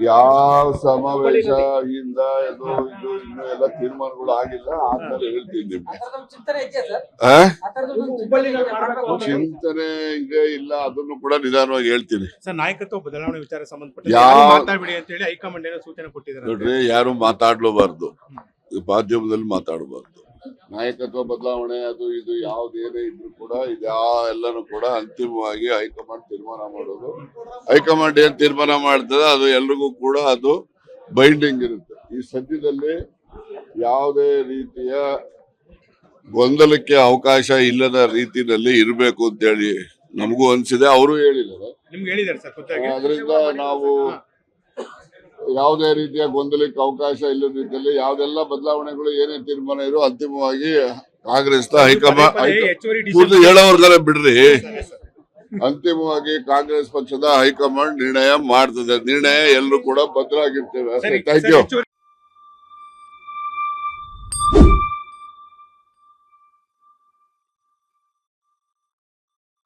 ಯಾವ ಸಮಾವೇಶ ಇಂದ ಇದು ಇದು ಇನ್ನು ಎಲ್ಲ ತೀರ್ಮಾನಗಳು ಆಗಿಲ್ಲ ಆದ್ಮೇಲೆ ಹೇಳ್ತೀನಿ ನಿಮ್ಗೆ. ಚಿಂತನೆ ಇದೆ ಇಲ್ಲ ಅದನ್ನು ಕೂಡ ನಿಧಾನವಾಗಿ ಹೇಳ್ತೀನಿ. ಸರ್ ನಾಯಕತ್ವ ಬದಲಾವಣೆ ವಿಚಾರ ಸಂಬಂಧಪಟ್ಟ ಯಾವ- ಮಾತಾಡಬೇಡಿ ಮಾತಾಡ್ಬಿಡಿ ಅಂತ ಹೇಳಿ ಹೈಕಮಾಂಡ್ ಏನೋ ಸೂಚನೆ ಕೊಟ್ಟಿದ್ದಾರೆ. ನೋಡ್ರಿ ಯಾರು ಮಾತಾಡ್ಲೂಬಾರ್ದು. ಮಾಧ್ಯಮದಲ್ಲಿ ಮಾತಾಡಬಾರ್ದು. ನಾಯಕತ್ವ ಬದಲಾವಣೆ ಅದು ಇದು ಯಾವ್ದೇನೇ ಇದ್ರು ಕೂಡ ಇದ್ಯಾ ಎಲ್ಲಾನು ಕೂಡ ಅಂತಿಮವಾಗಿ ಹೈಕಮಾಂಡ್ ತೀರ್ಮಾನ ಮಾಡೋದು. ಹೈಕಮಾಂಡ್ ಏನ್ ತೀರ್ಮಾನ ಮಾಡ್ತದೆ ಅದು ಎಲ್ರಿಗೂ ಕೂಡ ಅದು ಬೈಂಡಿಂಗ್ ಇರುತ್ತೆ. ಈ ಸದ್ಯದಲ್ಲಿ ಯಾವುದೇ ರೀತಿಯ ಗೊಂದಲಕ್ಕೆ ಅವಕಾಶ ಇಲ್ಲದ ರೀತಿಯಲ್ಲಿ ಇರಬೇಕು ಅಂತ ಹೇಳಿ ನಮಗೂ ಅನ್ಸಿದೆ. ಅವರು ಹೇಳಿದ್ದಾರೆ. ಅದರಿಂದ ನಾವು ಯಾವುದೇ ರೀತಿಯ ಗೊಂದಲಕ್ಕೆ ಅವಕಾಶ ಇಲ್ಲದಿದ್ದಲ್ಲಿ ರೀತಿಯಲ್ಲಿ ಯಾವ್ದೆಲ್ಲ ಬದಲಾವಣೆಗಳು ಏನೇ ತೀರ್ಮಾನ ಇರೋ ಅಂತಿಮವಾಗಿ ಕಾಂಗ್ರೆಸ್ ಹೈಕಮಾಂಡ್ ಹೇಳೋರ್ಗಾರ ಬಿಡ್ರಿ. ಅಂತಿಮವಾಗಿ ಕಾಂಗ್ರೆಸ್ ಪಕ್ಷದ ಹೈಕಮಾಂಡ್ ನಿರ್ಣಯ ಮಾಡ್ತದೆ. ನಿರ್ಣಯ ಎಲ್ಲರೂ ಕೂಡ ಭದ್ರಾಗಿರ್ತೇವೆ. ಆಗಿರ್ತೇವೆ ಥ್ಯಾಂಕ್ ಯು